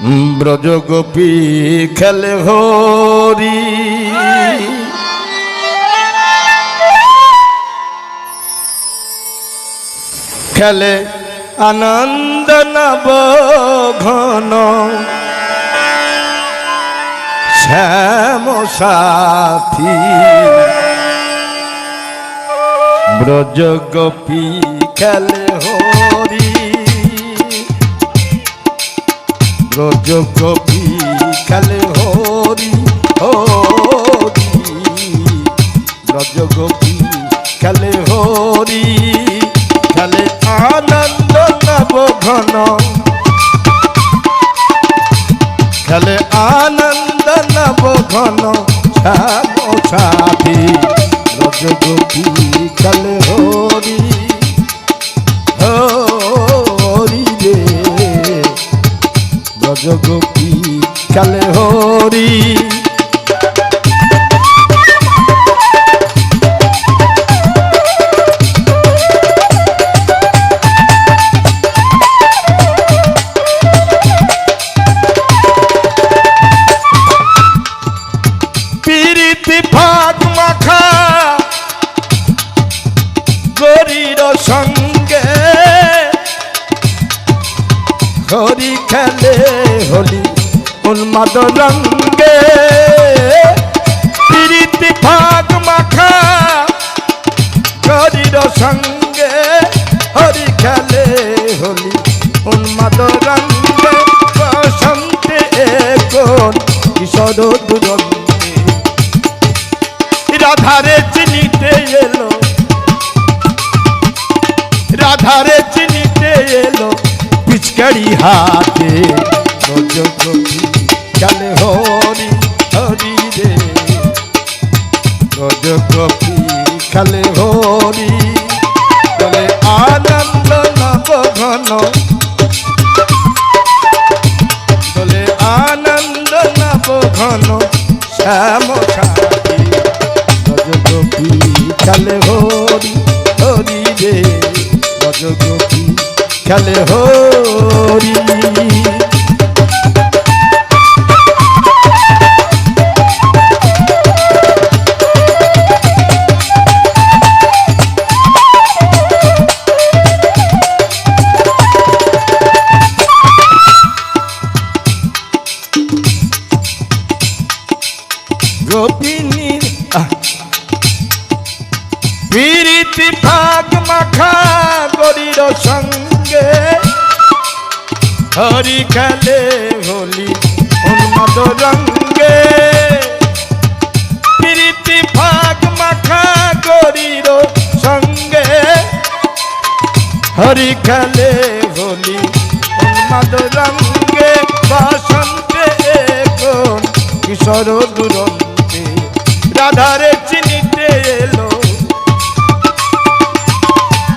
ব্রজ গোপী খেলে হরি। খেলে আনন্দ নব ঘন। শ্যাম সাথী। ব্রজ গোপী খেলে হরি। ব্রজ গোপী খেলে হরি হরি। ব্রজ গোপী খেলে হরি খেলে আনন্দ নব ঘন। খেলে আনন্দ নব ঘন। সাথী ব্রজ গোপী হরি হরি। গোপী খেলে হরি। পিরিতি ফাগ মাখা গরির সঙ্গে হরি খেলে। উন্মাদ রঙ্গে পিরিতি ফাগ মাখা গরির সঙ্গে হরি খেলে হলি। উন্মাদ রঙ্গে বসন্তে কোন কিশোর দুরঙ্গে রাধারে চিনিতে এলো। রাধারে চিনিতে এলো। পিচকারি হাতে রজগোপী হরি হরি রে। রজগোপী খেলে হরি চলে আনন্দ নব ঘন। চলে আনন্দ নব ঘন, শ্যাম সাথী। রজগোপী খেলে হরি হরি রে। রজগোপী খেলে হরি। হরি খেলে হোলি উন্মাদ রঙ্গে। প্রীতি ভাগ মাখা গরির সঙ্গে। হরি খেলে হোলি উন্মাদ রঙ্গে। বসন্তে কোন কিশোর দুরন্তে, রাধারে চিনিতে এলো।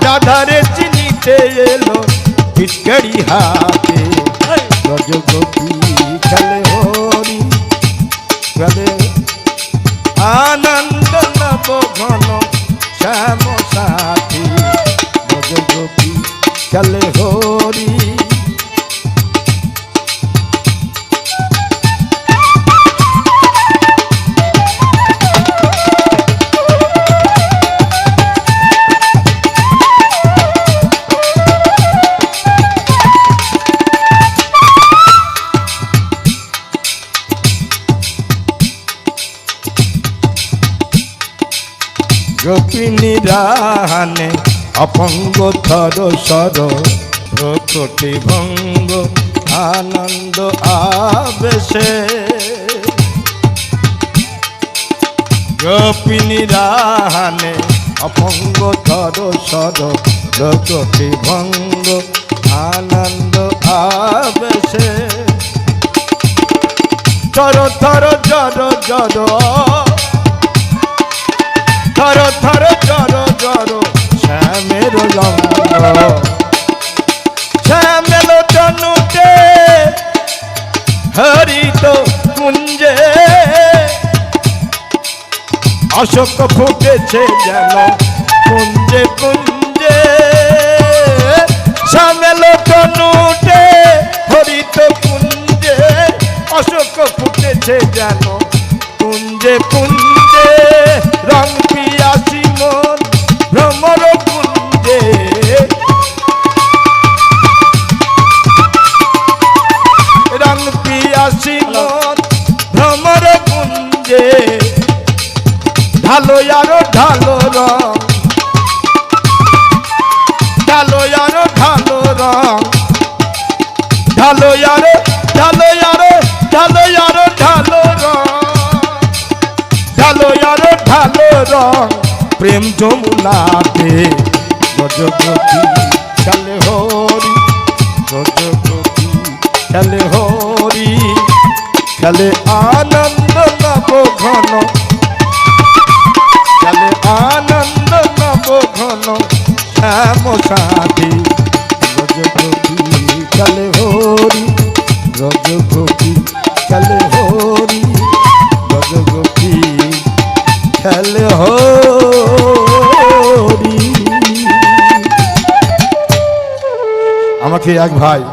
রাধারে চিনিতে এলো পিচকারি হাতে রজগোপী খেলে হরি খেলে আনন্দ নব ঘন শ্যাম সাথী। রজগোপী খেলে হরি গোপিনী রাহানে অপঙ্গ থর সর প্রকটি ভঙ্গ আনন্দ আবেশে। গোপিনী রাহানে অপঙ্গ থর সর প্রকটি ভঙ্গ আনন্দ আবেশে। থর থর, জর জর থর থর জর জর শ্যামের লঙ্গ শ্যামের তনুতে হরিত কুঞ্জে। অশোক ফুটেছে যেন কুঞ্জে কুঞ্জে। শ্যামেল তনুতে হরিত কুঞ্জে। অশোক ফুটেছে যেন কুঞ্জে কুঞ্জে। পিয়াসি মন ভ্রমর কুঞ্জে, ঢালো আরও ঢালো রং। ঢালো আরও ঢালো রং। ঢালো আরও ঢালো আরও ঢালো আরও ঢালো রং। ঢালো আরও ঢালো রং। প্রেম যমুনাতে গজগতি চলে আনন্দ নব ঘন। চলে আনন্দ নব ঘন। শ্যাম সাথী রজগোপী চলে হরি। রজগোপী চলে হরি। রজগোপী চলে হরি। আমাকে এক ভাই